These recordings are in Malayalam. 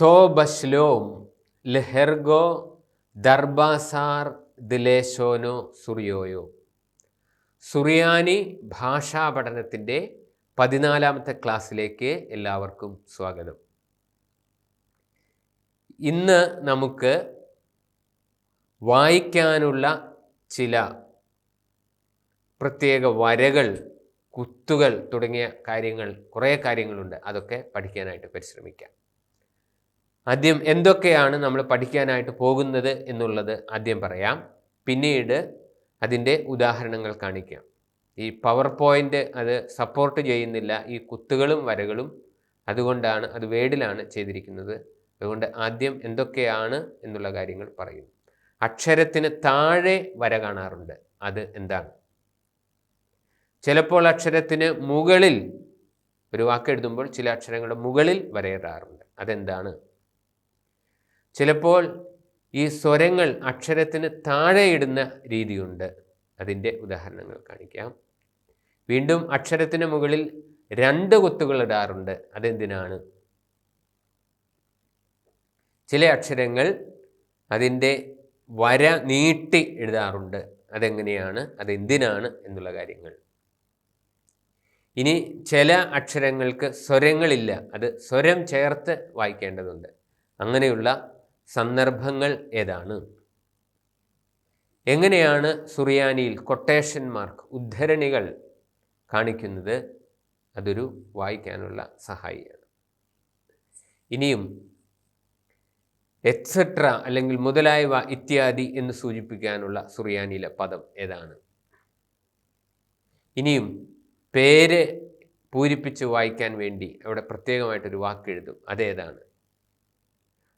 തോബശ്ലോം ലെഹെർഗോ ദർബാസാർ ദിലേശോനോ സുറിയോയോ? സുറിയാനി ഭാഷാ പഠനത്തിന്റെ പതിനാലാമത്തെ ക്ലാസ്സിലേക്ക് എല്ലാവർക്കും സ്വാഗതം. ഇന്ന് നമുക്ക് വായിക്കാനുള്ള ചില പ്രത്യേക വരകൾ കുത്തുകൾ തുടങ്ങിയ കാര്യങ്ങൾ കുറേ കാര്യങ്ങളുണ്ട്. അതൊക്കെ പഠിക്കാനായിട്ട് പരിശ്രമിക്കാം. ആദ്യം എന്തൊക്കെയാണ് നമ്മൾ പഠിക്കാനായിട്ട് പോകുന്നത് എന്നുള്ളത് ആദ്യം പറയാം. പിന്നീട് അതിന്റെ ഉദാഹരണങ്ങൾ കാണിക്കാം. ഈ പവർ പോയിന്റ് അത് സപ്പോർട്ട് ചെയ്യുന്നില്ല. ഈ കുത്തുകളും വരകളും അതുകൊണ്ടാണ് അത് വേഡിലാണ് ചെയ്തിരിക്കുന്നത്. അതുകൊണ്ട് ആദ്യം എന്തൊക്കെയാണ് എന്നുള്ള കാര്യങ്ങൾ പറയും. അക്ഷരത്തിന് താഴെ വര കാണാറുണ്ട്. അത് എന്താണ്? ചിലപ്പോൾ അക്ഷരത്തിന് മുകളിൽ ഒരു വാക്ക് എഴുതുമ്പോൾ ചില അക്ഷരങ്ങളുടെ മുകളിൽ വരയിടാറുണ്ട്. അതെന്താണ്? ചിലപ്പോൾ ഈ സ്വരങ്ങൾ അക്ഷരത്തിന് താഴെ ഇടുന്ന രീതിയുണ്ട്. അതിന്റെ ഉദാഹരണങ്ങൾ കാണിക്കാം. വീണ്ടും അക്ഷരത്തിന് മുകളിൽ രണ്ട് കുത്തുകൾ ഇടാറുണ്ട്. അതെന്തിനാണ്? ചില അക്ഷരങ്ങൾ അതിന്റെ വര നീട്ടി എഴുതാറുണ്ട്. അതെങ്ങനെയാണ്? അതെന്തിനാണ്? എന്നുള്ള കാര്യങ്ങൾ. ഇനി ചില അക്ഷരങ്ങൾക്ക് സ്വരങ്ങളില്ല. അത് സ്വരം ചേർത്ത് വായിക്കേണ്ടതുണ്ട്. അങ്ങനെയുള്ള സന്ദർഭങ്ങൾ ഏതാണ്? എങ്ങനെയാണ് സുറിയാനിയിൽ കൊട്ടേഷൻ മാർക്ക് ഉദ്ധരണികൾ കാണിക്കുന്നത്? അതൊരു വായിക്കാനുള്ള സഹായിയാണ്. ഇനിയും എക്സെട്ര അല്ലെങ്കിൽ മുതലായവ ഇത്യാദി എന്ന് സൂചിപ്പിക്കാനുള്ള സുറിയാനിയിലെ പദം ഏതാണ്? ഇനിയും പേര് പൂരിപ്പിച്ച് വായിക്കാൻ വേണ്ടി അവിടെ പ്രത്യേകമായിട്ടൊരു വാക്കെഴുതും. അതേതാണ്?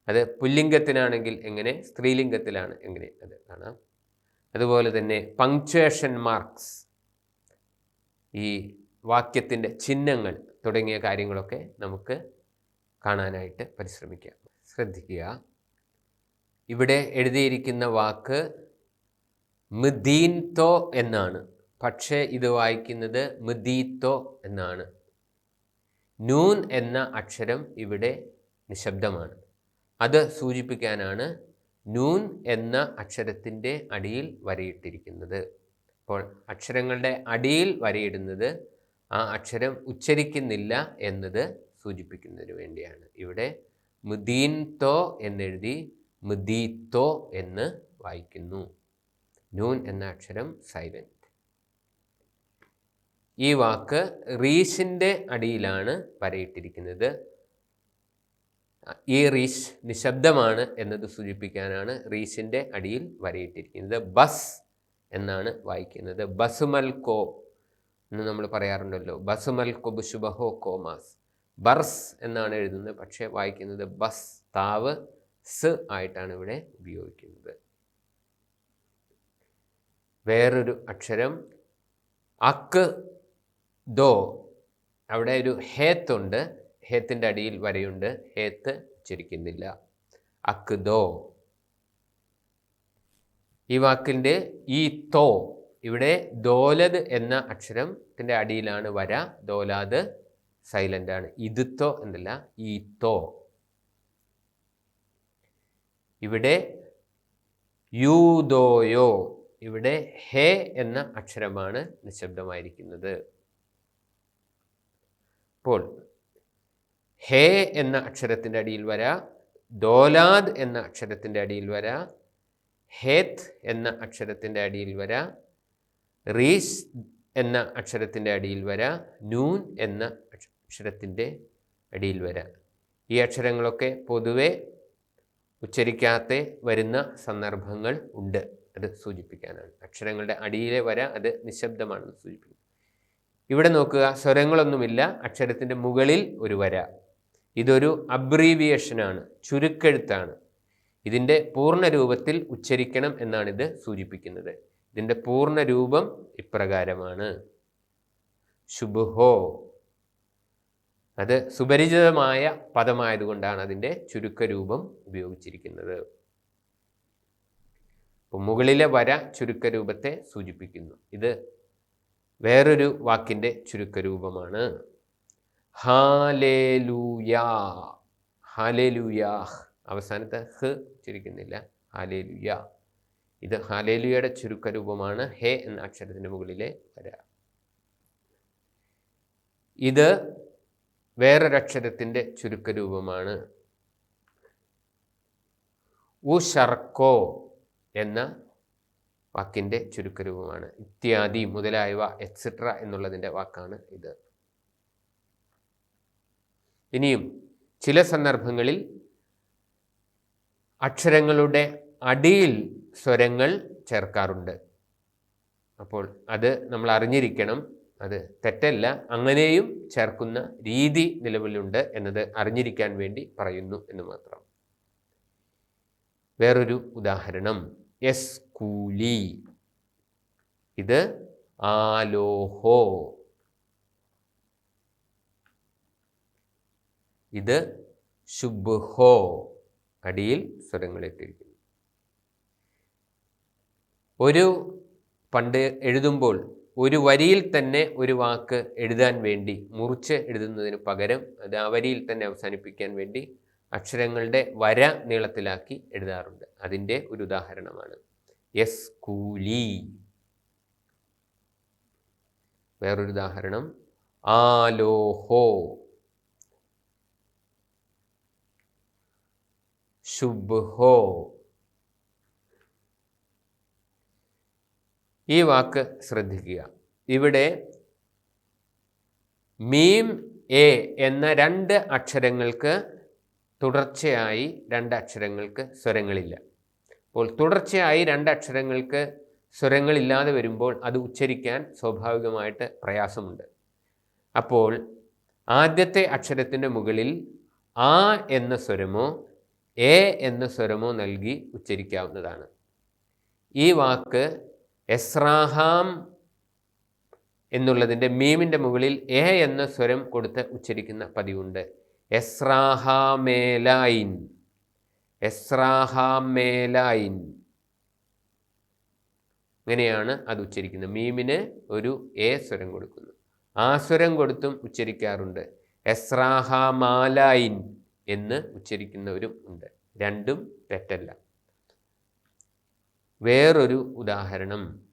അത് പുല്ലിംഗത്തിനാണെങ്കിൽ എങ്ങനെ? സ്ത്രീലിംഗത്തിലാണ് എങ്ങനെ? അത് കാണാം. അതുപോലെ തന്നെ പങ്ക്ച്വേഷൻ മാർക്സ് ഈ വാക്യത്തിന്റെ ചിഹ്നങ്ങൾ തുടങ്ങിയ കാര്യങ്ങളൊക്കെ നമുക്ക് കാണാനായിട്ട് പരിശ്രമിക്കാം. ശ്രദ്ധിക്കുക. ഇവിടെ എഴുതിയിരിക്കുന്ന വാക്ക് മിദീൻതോ എന്നാണ്. പക്ഷേ ഇത് വായിക്കുന്നത് മിദീത്തോ എന്നാണ്. നൂൻ എന്ന അക്ഷരം ഇവിടെ നിശബ്ദമാണ്. അത് സൂചിപ്പിക്കാനാണ് നൂൻ എന്ന അക്ഷരത്തിന്റെ അടിയിൽ വരയിട്ടിരിക്കുന്നത്. അപ്പോൾ അക്ഷരങ്ങളുടെ അടിയിൽ വരയിടുന്നത് ആ അക്ഷരം ഉച്ചരിക്കുന്നില്ല എന്നത് സൂചിപ്പിക്കുന്നതിന് വേണ്ടിയാണ്. ഇവിടെ മുദീൻ മുദീൻതോ എന്നെഴുതി മുദീത്തോ എന്ന് വായിക്കുന്നു. നൂൻ എന്ന അക്ഷരം സൈലന്റ് ഈ വാക്ക് റീഷിന്റെ അടിയിലാണ് വരയിട്ടിരിക്കുന്നത്. ഈ റീസ് നിശബ്ദമാണ് എന്നത് സൂചിപ്പിക്കാനാണ് റീസിന്റെ അടിയിൽ വരയിട്ടിരിക്കുന്നത്. ബസ് എന്നാണ് വായിക്കുന്നത്. ബസുമൽ കോ എന്ന് നമ്മൾ പറയാറുണ്ടല്ലോ. ബസുമൽ കൊബുഷുബഹോ കോമാസ് ബർസ് എന്നാണ് എഴുതുന്നത്. പക്ഷേ വായിക്കുന്നത് ബസ് താവ് സ് ആയിട്ടാണ് ഇവിടെ ഉപയോഗിക്കുന്നത്. വേറൊരു അക്ഷരം അക്ക് ദോ. അവിടെ ഒരു ഹേത്ത് ഉണ്ട്. ഹേത്തിന്റെ അടിയിൽ വരെയുണ്ട്. ഹേത്ത് ഉച്ചരിക്കുന്നില്ല. അക്ദോ. ഈ വാക്കിന്റെ ഈ തോ ഇവിടെ ദോലത് എന്ന അക്ഷരത്തിന്റെ അടിയിലാണ് വര. ദോലാത് സൈലന്റ് ആണ്. ഇതുത്തോ എന്നല്ല ഈ തോ ഇവിടെ യൂദോയോ ഇവിടെ ഹേ എന്ന അക്ഷരമാണ് നിശബ്ദമായിരിക്കുന്നത്. അപ്പോൾ ഹേ എന്ന അക്ഷരത്തിന്റെ അടിയിൽ വര ദോലാദ് എന്ന അക്ഷരത്തിന്റെ അടിയിൽ വര ഹേത്ത് എന്ന അക്ഷരത്തിന്റെ അടിയിൽ വര റീസ് എന്ന അക്ഷരത്തിന്റെ അടിയിൽ വര നൂൻ എന്ന അക്ഷരത്തിന്റെ അടിയിൽ വര. ഈ അക്ഷരങ്ങളൊക്കെ പൊതുവെ ഉച്ചരിക്കാത്ത വരുന്ന സന്ദർഭങ്ങൾ ഉണ്ട്. അത് സൂചിപ്പിക്കാനാണ്. അക്ഷരങ്ങളുടെ അടിയിലെ വര അത് നിശബ്ദമാണെന്ന് സൂചിപ്പിക്കുന്നു. ഇവിടെ നോക്കുക സ്വരങ്ങളൊന്നുമില്ല. അക്ഷരത്തിന്റെ മുകളിൽ ഒരു വര. ഇതൊരു അബ്രീവിയേഷനാണ് ചുരുക്കെഴുത്താണ്. ഇതിന്റെ പൂർണ രൂപത്തിൽ ഉച്ചരിക്കണം എന്നാണ് ഇത് സൂചിപ്പിക്കുന്നത്. ഇതിന്റെ പൂർണ രൂപം ഇപ്രകാരമാണ്. ശുഭഹോ. അത് സുപരിചിതമായ പദമായതുകൊണ്ടാണ് അതിന്റെ ചുരുക്കരൂപം ഉപയോഗിച്ചിരിക്കുന്നത്. മുകളിലെ വര ചുരുക്കരൂപത്തെ സൂചിപ്പിക്കുന്നു. ഇത് വേറൊരു വാക്കിന്റെ ചുരുക്കരൂപമാണ്. ഹാലേലൂയ. ഹാലേലുയാഹ് അവസാനത്തെ ഹ് ചുരുക്കുന്നില്ല ഹാലേലുയ. ഇത് ഹാലേലുയയുടെ ചുരുക്കരൂപമാണ്. ഹെ എന്ന അക്ഷരത്തിന്റെ മുകളിലെ വര. ഇത് വേറൊരക്ഷരത്തിന്റെ ചുരുക്കരൂപമാണ്. ഉഷർക്കോ എന്ന വാക്കിന്റെ ചുരുക്കരൂപമാണ്. ഇത്യാദി മുതലായവ എക്സെട്ര എന്നുള്ളതിന്റെ വാക്കാണ് ഇത്. ഇനിയും ചില സന്ദർഭങ്ങളിൽ അക്ഷരങ്ങളുടെ അടിയിൽ സ്വരങ്ങൾ ചേർക്കാറുണ്ട്. അപ്പോൾ അത് നമ്മൾ അറിഞ്ഞിരിക്കണം. അത് തെറ്റല്ല. അങ്ങനെയും ചേർക്കുന്ന രീതി നിലവിലുണ്ട് എന്നത് അറിഞ്ഞിരിക്കാൻ വേണ്ടി പറയുന്നു എന്ന് മാത്രം. വേറൊരു ഉദാഹരണം. എസ് കൂലി. ഇത് ആലോഹോ. ഇത് ശുഭ്ഹോ അടിയിൽ സ്വരങ്ങളിട്ടിരിക്കുന്നു. ഒരു പണ്ട് എഴുതുമ്പോൾ ഒരു വരിയിൽ തന്നെ ഒരു വാക്ക് എഴുതാൻ വേണ്ടി മുറിച്ച് എഴുതുന്നതിന് പകരം അത് ആ വരിയിൽ തന്നെ അവസാനിപ്പിക്കാൻ വേണ്ടി അക്ഷരങ്ങളുടെ വര നീളത്തിലാക്കി എഴുതാറുണ്ട്. അതിന്റെ ഒരു ഉദാഹരണമാണ്. എസ് കൂലി. വേറൊരു ഉദാഹരണം. ആലോഹോ. ശുഭ്ഹോ ഈ വാക്ക് ശ്രദ്ധിക്കുക. ഇവിടെ മീം എ എന്ന രണ്ട് അക്ഷരങ്ങൾക്ക് തുടർച്ചയായി രണ്ട് അക്ഷരങ്ങൾക്ക് സ്വരങ്ങളില്ല. അപ്പോൾ തുടർച്ചയായി രണ്ട് അക്ഷരങ്ങൾക്ക് സ്വരങ്ങളില്ലാതെ വരുമ്പോൾ അത് ഉച്ചരിക്കാൻ സ്വാഭാവികമായിട്ട് പ്രയാസമുണ്ട്. അപ്പോൾ ആദ്യത്തെ അക്ഷരത്തിന്റെ മുകളിൽ ആ എന്ന സ്വരമോ എ എന്ന സ്വരമോ നൽകി ഉച്ചരിക്കാവുന്നതാണ്. ഈ വാക്ക് എസ്രാഹാം എന്നുള്ളതിന്റെ മീമിന്റെ മുകളിൽ എ എന്ന സ്വരം കൊടുത്ത് ഉച്ചരിക്കുന്ന പതിവുണ്ട്. എസ്രാഹാമേലൈൻ എസ്രാഹാമേലൈൻ ഇങ്ങനെയാണ് അത് ഉച്ചരിക്കുന്നത്. മീമിന് ഒരു എ സ്വരം കൊടുക്കുന്നു. ആ സ്വരം കൊടുത്തും ഉച്ചരിക്കാറുണ്ട്. എസ്രാഹാമാലൈൻ എന്ന് ഉച്ചരിക്കുന്നവരും ഉണ്ട്. രണ്ടും തെറ്റല്ല. വേറൊരു ഉദാഹരണം.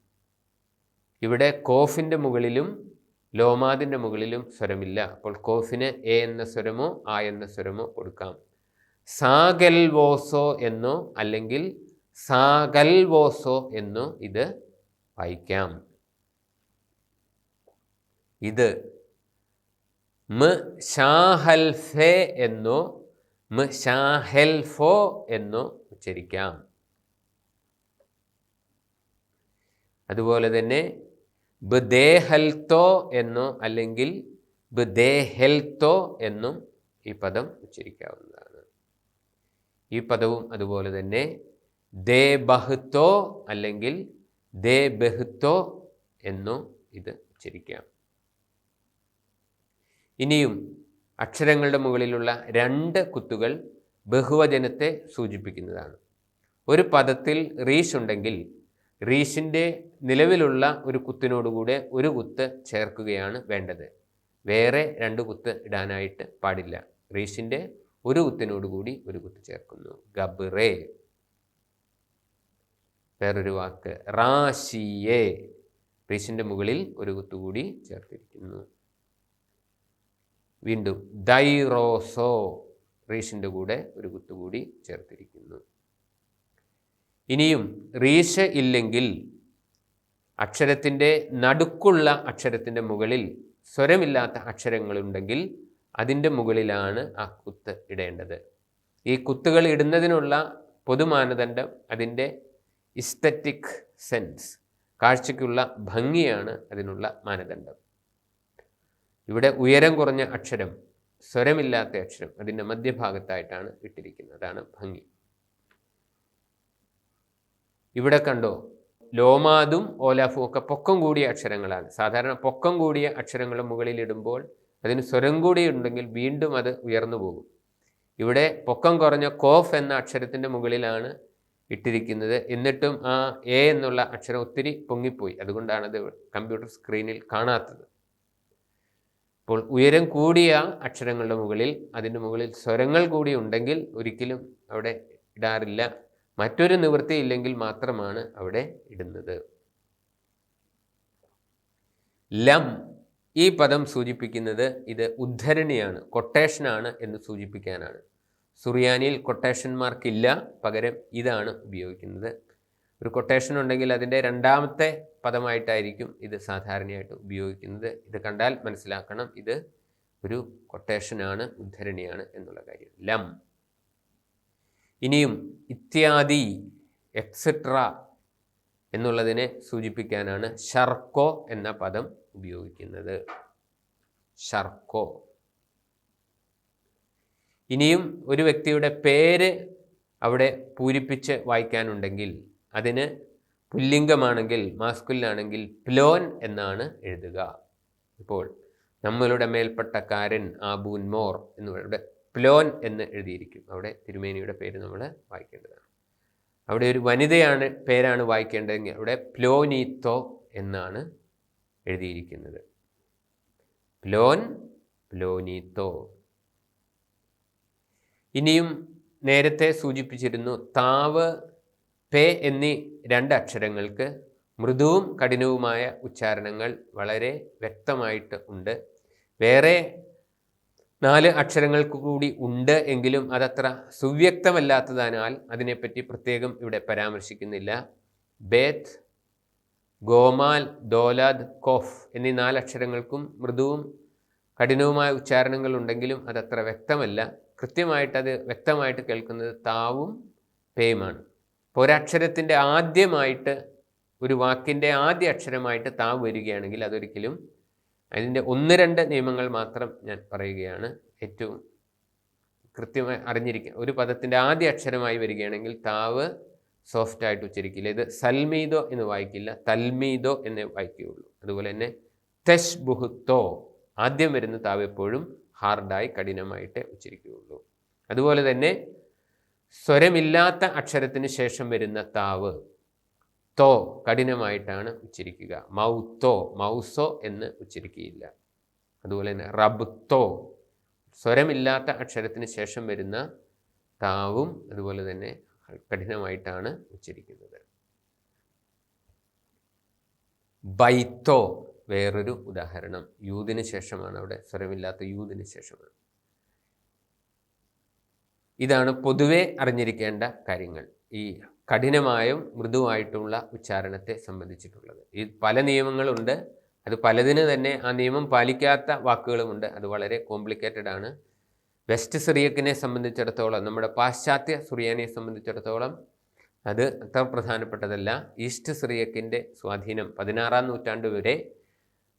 ഇവിടെ കോഫിന്റെ മുകളിലും ലോമാതിന്റെ മുകളിലും സ്വരമില്ല. അപ്പോൾ കോഫിന് എ എന്ന സ്വരമോ ആ എന്ന സ്വരമോ കൊടുക്കാം. സാഗൽവോസോ എന്നോ അല്ലെങ്കിൽ സാഗൽവോസോ എന്നോ ഇത് വായിക്കാം. ഇത് മ ഷാഹൽഫെ എന്നോ മ് എന്ന് ഉച്ചരിക്കാം. അതുപോലെ തന്നെ ബദേഹൽത്തോ എന്നോ അല്ലെങ്കിൽ ബദേഹെൽത്തോ എന്നും ഈ പദം ഉച്ചരിക്കാവുന്നതാണ്. ഈ പദവും അതുപോലെ തന്നെ ദേ ബഹ്ത്തോ അല്ലെങ്കിൽ ദേ ബഹ്ത്തോ എന്നോ ഇത് ഉച്ചരിക്കാം. ഇനിയും അക്ഷരങ്ങളുടെ മുകളിലുള്ള രണ്ട് കുത്തുകൾ ബഹുവചനത്തെ സൂചിപ്പിക്കുന്നതാണ്. ഒരു പദത്തിൽ റീഷ് ഉണ്ടെങ്കിൽ റീഷിന്റെ നിലവിലുള്ള ഒരു കുത്തിനോടുകൂടെ ഒരു കുത്ത് ചേർക്കുകയാണ് വേണ്ടത്. വേറെ രണ്ട് കുത്ത് ഇടാനായിട്ട് പാടില്ല. റീഷിന്റെ ഒരു കുത്തിനോടുകൂടി ഒരു കുത്ത് ചേർക്കുന്നു. ഗബ്റേ വേറൊരു വാക്ക്. റാഷിയെ റീഷിന്റെ മുകളിൽ ഒരു കുത്തുകൂടി ചേർത്തിരിക്കുന്നു. വീണ്ടും ദൈറോസോ റീഷിന്റെ കൂടെ ഒരു കുത്തുകൂടി ചേർത്തിരിക്കുന്നു. ഇനിയും റീഷ് ഇല്ലെങ്കിൽ അക്ഷരത്തിന്റെ നടുക്കുള്ള അക്ഷരത്തിന്റെ മുകളിൽ സ്വരമില്ലാത്ത അക്ഷരങ്ങളുണ്ടെങ്കിൽ അതിന്റെ മുകളിലാണ് ആ കുത്ത് ഇടേണ്ടത്. ഈ കുത്തുകൾ ഇടുന്നതിനുള്ള പൊതുമാനദണ്ഡം അതിന്റെ ഇസ്തറ്റിക് സെൻസ് കാഴ്ചയ്ക്കുള്ള ഭംഗിയാണ് അതിനുള്ള മാനദണ്ഡം. ഇവിടെ ഉയരം കുറഞ്ഞ അക്ഷരം സ്വരമില്ലാത്ത അക്ഷരം അതിന്റെ മധ്യഭാഗത്തായിട്ടാണ് ഇട്ടിരിക്കുന്നത്. അതാണ് ഭംഗി. ഇവിടെ കണ്ടോ ലോമാദും ഓലാഫും ഒക്കെ പൊക്കം കൂടിയ അക്ഷരങ്ങളാണ്. സാധാരണ പൊക്കം കൂടിയ അക്ഷരങ്ങൾ മുകളിൽ ഇടുമ്പോൾ അതിന് സ്വരം കൂടി ഉണ്ടെങ്കിൽ വീണ്ടും അത് ഉയർന്നു പോകും. ഇവിടെ പൊക്കം കുറഞ്ഞ കോഫ് എന്ന അക്ഷരത്തിന്റെ മുകളിലാണ് ഇട്ടിരിക്കുന്നത്. എന്നിട്ടും ആ എ എന്നുള്ള അക്ഷരം ഒത്തിരി പൊങ്ങിപ്പോയി. അതുകൊണ്ടാണത് അത് കമ്പ്യൂട്ടർ സ്ക്രീനിൽ കാണാത്തത്. അപ്പോൾ ഉയരം കൂടിയ അക്ഷരങ്ങളുടെ മുകളിൽ അതിന്റെ മുകളിൽ സ്വരങ്ങൾ കൂടി ഉണ്ടെങ്കിൽ ഒരിക്കലും അവിടെ ഇടാറില്ല. മറ്റൊരു നിവൃത്തി ഇല്ലെങ്കിൽ മാത്രമാണ് അവിടെ ഇടുന്നത്. ലം ഈ പദം സൂചിപ്പിക്കുന്നത് ഇത് ഉദ്ധരണിയാണ് കൊട്ടേഷനാണ് എന്ന് സൂചിപ്പിക്കാനാണ്. സുറിയാനിയിൽ കൊട്ടേഷൻ മാർക്കില്ല പകരം ഇതാണ് ഉപയോഗിക്കുന്നത്. ഒരു കൊട്ടേഷൻ ഉണ്ടെങ്കിൽ അതിന്റെ രണ്ടാമത്തെ പദമായിട്ടായിരിക്കും ഇത് സാധാരണയായിട്ട് ഉപയോഗിക്കുന്നത്. ഇത് കണ്ടാൽ മനസ്സിലാക്കണം ഇത് ഒരു കൊട്ടേഷനാണ് ഉദ്ധരണിയാണ് എന്നുള്ള കാര്യം. ലം. ഇനിയും ഇത്യാദി എക്സെട്ര എന്നുള്ളതിനെ സൂചിപ്പിക്കാനാണ് ഷർക്കോ എന്ന പദം ഉപയോഗിക്കുന്നത്. ഷർക്കോ ഇനിയും ഒരു വ്യക്തിയുടെ പേര് അവിടെ പൂരിപ്പിച്ച് വായിക്കാനുണ്ടെങ്കിൽ അതിന് പുല്ലിംഗമാണെങ്കിൽ മാസ്കുലിനാണെങ്കിൽ പ്ലോൻ എന്നാണ് എഴുതുക. ഇപ്പോൾ നമ്മളുടെ കാരൻ ആബൂൻ മോർ എന്നിവിടെ പ്ലോൻ എന്ന് എഴുതിയിരിക്കും. അവിടെ തിരുമേനിയുടെ പേര് നമ്മൾ വായിക്കേണ്ടതാണ്. അവിടെ ഒരു വനിതയാണ് പേരാണ് വായിക്കേണ്ടതെങ്കിൽ അവിടെ പ്ലോനീത്തോ എന്നാണ് എഴുതിയിരിക്കുന്നത്. പ്ലോൻ പ്ലോനീത്തോ. ഇനിയും നേരത്തെ സൂചിപ്പിച്ചിരുന്നു താവ് പേ എന്നീ രണ്ട് അക്ഷരങ്ങൾക്ക് മൃദുവും കഠിനവുമായ ഉച്ചാരണങ്ങൾ വളരെ വ്യക്തമായിട്ട് ഉണ്ട്. വേറെ നാല് അക്ഷരങ്ങൾക്ക് കൂടി ഉണ്ട് എങ്കിലും അതത്ര സുവ്യക്തമല്ലാത്തതിനാൽ അതിനെപ്പറ്റി പ്രത്യേകം ഇവിടെ പരാമർശിക്കുന്നില്ല. ബേത്ത് ഗോമാൽ ദോലാദ് കോഫ് എന്നീ നാല് അക്ഷരങ്ങൾക്കും മൃദുവും കഠിനവുമായ ഉച്ചാരണങ്ങൾ ഉണ്ടെങ്കിലും അതത്ര വ്യക്തമല്ല. കൃത്യമായിട്ട് അത് വ്യക്തമായിട്ട് കേൾക്കുന്നത് താവും പേയുമാണ്. ഇപ്പോൾ ഒരക്ഷരത്തിന്റെ ആദ്യമായിട്ട് ഒരു വാക്കിന്റെ ആദ്യ അക്ഷരമായിട്ട് താവ് വരികയാണെങ്കിൽ അതൊരിക്കലും അതിന്റെ ഒന്ന് രണ്ട് നിയമങ്ങൾ മാത്രം ഞാൻ പറയുകയാണ്. ഏറ്റവും കൃത്യമായി അറിഞ്ഞിരിക്കുക ഒരു പദത്തിന്റെ ആദ്യ അക്ഷരമായി വരികയാണെങ്കിൽ താവ് സോഫ്റ്റായിട്ട് ഉച്ചരിക്കില്ല. ഇത് സൽമീദോ എന്ന് വായിക്കില്ല തൽമീദോ എന്നേ വായിക്കുകയുള്ളൂ. അതുപോലെ തന്നെ തെഷ് ബുഹുത്തോ ആദ്യം വരുന്ന താവ് എപ്പോഴും ഹാർഡായി കഠിനമായിട്ട് ഉച്ചരിക്കുകയുള്ളൂ. അതുപോലെ തന്നെ സ്വരമില്ലാത്ത അക്ഷരത്തിന് ശേഷം വരുന്ന താവ്. തോ കഠിനമായിട്ടാണ് ഉച്ചരിക്കുക. മൗത്തോ മൗസോ എന്ന് ഉച്ചരിക്കുകയില്ല. അതുപോലെ തന്നെ റബ്തോ സ്വരമില്ലാത്ത അക്ഷരത്തിന് ശേഷം വരുന്ന താവും അതുപോലെ തന്നെ കഠിനമായിട്ടാണ് ഉച്ചരിക്കുന്നത്. ബൈത്തോ വേറൊരു ഉദാഹരണം. യൂതിന് ശേഷമാണ് അവിടെ. സ്വരമില്ലാത്ത യൂതിന് ശേഷമാണ്. ഇതാണ് പൊതുവെ അറിഞ്ഞിരിക്കേണ്ട കാര്യങ്ങൾ. ഈ കഠിനമായും മൃദുവായിട്ടുള്ള ഉച്ചാരണത്തെ സംബന്ധിച്ചിട്ടുള്ളത്. ഈ പല നിയമങ്ങളുണ്ട്. അത് പലതിന് തന്നെ ആ നിയമം പാലിക്കാത്ത വാക്കുകളുമുണ്ട്. അത് വളരെ കോംപ്ലിക്കേറ്റഡ് ആണ്. വെസ്റ്റ് സിറിയക്കിനെ സംബന്ധിച്ചിടത്തോളം നമ്മുടെ പാശ്ചാത്യ സുറിയാനിയെ സംബന്ധിച്ചിടത്തോളം അത് അത്ര പ്രധാനപ്പെട്ടതല്ല. ഈസ്റ്റ് സിറിയക്കിന്റെ സ്വാധീനം പതിനാറാം നൂറ്റാണ്ട് വരെ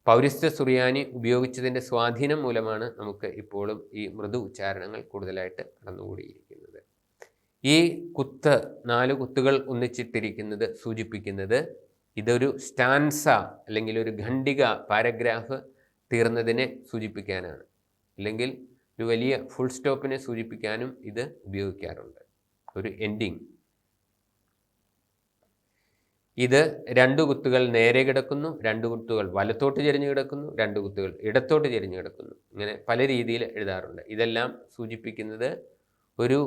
പൗരസ്ത്യ സുറിയാനി ഉപയോഗിച്ചതിന്റെ സ്വാധീനം മൂലമാണ് നമുക്ക് ഇപ്പോഴും ഈ മൃദു ഉച്ചാരണങ്ങൾ കൂടുതലായിട്ട് കടന്നുകൂടിയിരിക്കുന്നത് ഈ കുത്ത് നാല് കുത്തുകൾ ഒന്നിച്ചിട്ടിരിക്കുന്നത് സൂചിപ്പിക്കുന്നത് ഇതൊരു സ്റ്റാൻസ അല്ലെങ്കിൽ ഒരു ഖണ്ഡിക പാരഗ്രാഫ് തീർന്നതിനെ സൂചിപ്പിക്കാനാണ്. അല്ലെങ്കിൽ ഒരു വലിയ ഫുൾ സ്റ്റോപ്പിനെ സൂചിപ്പിക്കാനും ഇത് ഉപയോഗിക്കാറുണ്ട്. ഒരു എൻഡിങ് ഇത് രണ്ട് കുത്തുകൾ നേരെ കിടക്കുന്നു രണ്ട് കുത്തുകൾ വലത്തോട്ട് ചെരിഞ്ഞു കിടക്കുന്നു രണ്ട് കുത്തുകൾ ഇടത്തോട്ട് ചെരിഞ്ഞു കിടക്കുന്നു. ഇങ്ങനെ പല രീതിയിൽ എഴുതാറുണ്ട്. ഇതെല്ലാം സൂചിപ്പിക്കുന്നത് ഒരു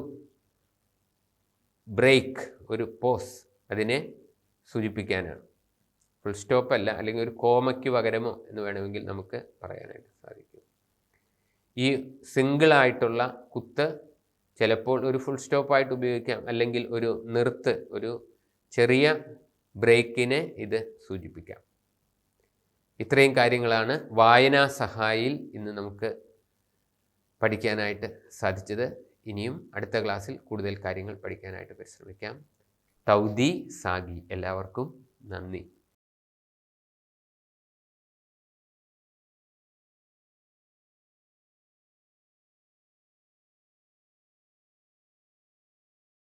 ബ്രേക്ക് ഒരു പോസ് അതിനെ സൂചിപ്പിക്കാനാണ്. ഫുൾ സ്റ്റോപ്പ് അല്ല അല്ലെങ്കിൽ ഒരു കോമയ്ക്ക് പകരമോ എന്ന് വേണമെങ്കിൽ നമുക്ക് പറയാനായിട്ട് സാധിക്കും. ഈ സിംഗിളായിട്ടുള്ള കുത്ത് ചിലപ്പോൾ ഒരു ഫുൾ സ്റ്റോപ്പായിട്ട് ഉപയോഗിക്കാം അല്ലെങ്കിൽ ഒരു നിർത്ത് ഒരു ചെറിയ ബ്രേക്കിനെ ഇത് സൂചിപ്പിക്കാം. ഇത്രയും കാര്യങ്ങളാണ് വായനാ സഹായിയിൽ ഇന്ന് നമുക്ക് പഠിക്കാനായിട്ട് സാധിച്ചത്. ഇനിയും അടുത്ത ക്ലാസ്സിൽ കൂടുതൽ കാര്യങ്ങൾ പഠിക്കാനായിട്ട് പരിശ്രമിക്കാം. തൗദി സാഗി. എല്ലാവർക്കും നന്ദി.